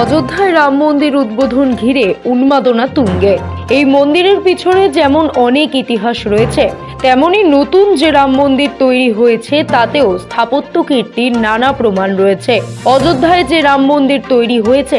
অযোধ্যায় রাম মন্দির উদ্বোধন ঘিরে উন্মাদনা তুঙ্গে। এই মন্দিরের পিছনে যেমন অনেক ইতিহাস রয়েছে তেমনি নতুন যে রাম মন্দির তৈরি হয়েছে, তাতেও স্থাপত্য কীর্তির নানা প্রমাণ রয়েছে। অযোধ্যায় যে রাম মন্দির তৈরি হয়েছে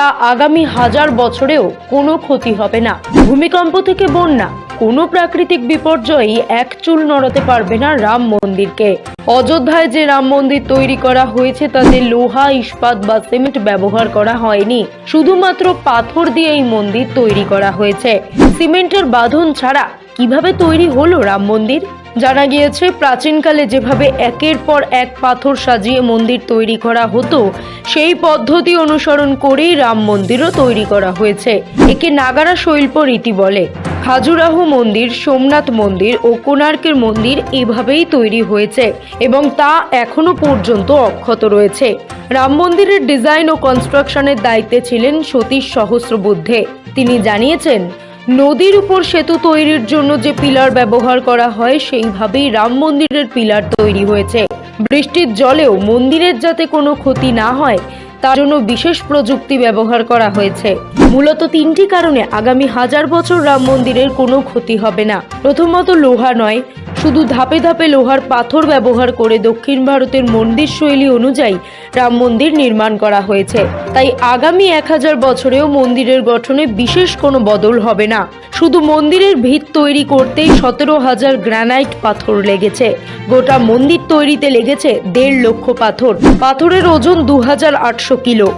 তা আগামী হাজার বছরেও কোনো ক্ষতি হবে না। ভূমিকম্প থেকে বন্যা, কোনো প্রাকৃতিক বিপর্যয়ই এক চুল নড়াতে পারবে না রাম মন্দিরকে। অযোধ্যায় যে রাম মন্দির তৈরি করা হয়েছে, তাতে লোহা, ইস্পাত বা সিমেন্ট ব্যবহার করা হয়নি। শুধুমাত্র পাথর দিয়ে এই মন্দির তৈরি করা হয়েছে। সিমেন্টের বাঁধন ছাড়া কীভাবে তৈরি হলো রাম মন্দির? জানা গিয়েছে, প্রাচীনকালে যেভাবে একের পর এক পাথর সাজিয়ে মন্দির তৈরি করা হতো, সেই পদ্ধতি অনুসরণ করেই রাম মন্দিরও তৈরি করা হয়েছে। একে নাগারা শৈল্প রীতি বলে। খাজুরাহ মন্দির, সোমনাথ মন্দির ও কোণার্কের মন্দির এভাবেই তৈরি হয়েছে এবং তা এখনও পর্যন্ত অক্ষত রয়েছে। রাম মন্দিরের ডিজাইন ও কনস্ট্রাকশনের দায়িত্বে ছিলেন সতীশ সহস্রবুদ্ধে। তিনি জানিয়েছেন নদীর উপর সেতু তৈরির জন্য যে পিলার ব্যবহার করা হয়, সেইভাবেই রাম মন্দিরের পিলার তৈরি হয়েছে। বৃষ্টির জলেও মন্দিরের যাতে কোনো ক্ষতি না হয়, তার জন্য বিশেষ প্রযুক্তি ব্যবহার করা হয়েছে। মূলত তিনটি কারণে আগামী হাজার বছর রাম মন্দিরের কোনো ক্ষতি হবে না। প্রথমত লোহা নয় শুধু ধাপে ধাপে লোহার পাথর ব্যবহার করে দক্ষিণ ভারতের মন্দির শৈলী অনুযায়ী রাম মন্দির নির্মাণ করা হয়েছে। তাই আগামী এক হাজার বছরেও মন্দিরের গঠনে বিশেষ কোনো বদল হবে না। শুধু মন্দিরের ভিত তৈরি করতেই সতেরো হাজার গ্রানাইট পাথর লেগেছে। গোটা মন্দির তৈরিতে লেগেছে দেড় লক্ষ পাথর। পাথরের ওজন দু হাজার আটশো কিলো।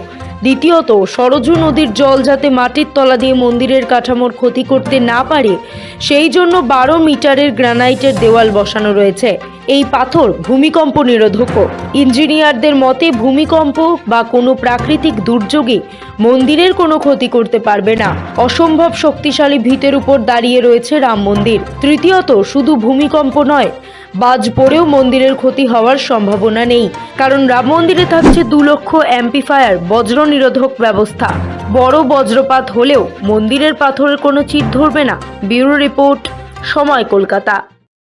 দ্বিতীয়ত, সরজু নদীর জল যাতে মাটির তলা দিয়ে মন্দিরের কাঠামোর ক্ষতি করতে না পারে, সেই জন্য বারো মিটারের গ্রানাইটের দেওয়াল বসানো রয়েছে। এই পাথর ভূমিকম্প নিরোধক। ইঞ্জিনিয়ারদের মতে, ভূমিকম্প বা কোনো প্রাকৃতিক দুর্যোগে মন্দিরের কোনো ক্ষতি করতে পারবে না। অসম্ভব শক্তিশালী ভিতের উপর দাঁড়িয়ে রয়েছে রাম মন্দির। তৃতীয়ত, শুধু ভূমিকম্প নয় বাজ পড়েও মন্দিরের ক্ষতি হওয়ার সম্ভাবনা নেই। কারণ রাম মন্দিরে থাকছে দু লক্ষ অ্যাম্পিফায়ার, বজ্র নিরোধক ব্যবস্থা। বড় বজ্রপাত হলেও মন্দিরের পাথরের কোনো চিট ধরবে না। ব্যুরো রিপোর্ট, সময় কলকাতা।